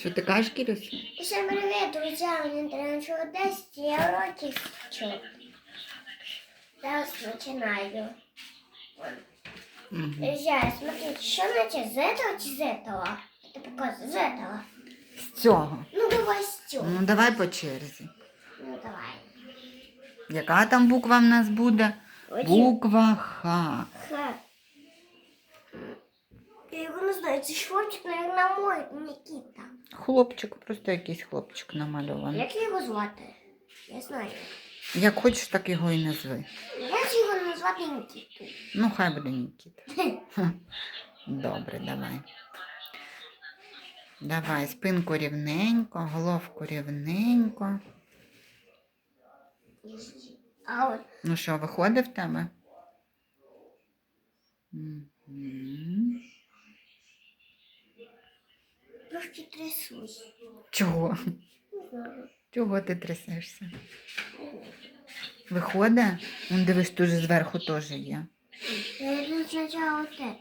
Що ти кажеш, Кірюсь? Всем привет, друзья! Мне тренажер 10 уроков чё? Сейчас начинаю. Угу. Друзья, смотрите, что начать? С этого чи с этого? Это показывает с этого. З цього. Ну давай с цього. Ну, давай по черзі. Ну давай. Яка там буква в нас буде? Один. Буква Х. Х. Я його не знаю, це шортик, наверное, мой Нікіта. Хлопчик, просто якийсь хлопчик намальований. Як його звати? Я знаю. Як хочеш, так його і назви. Як його назвати Нікіту? Ну, хай буде Нікіта. Добре, давай. Давай, спинку рівненько, головку рівненько. А от Ну що, виходить в тебе? Мгм. Трошки трясусь. Чого? Не знаю. Чого ти трясешся? Виходить? Дивись, тут зверху теж є. Я вот это.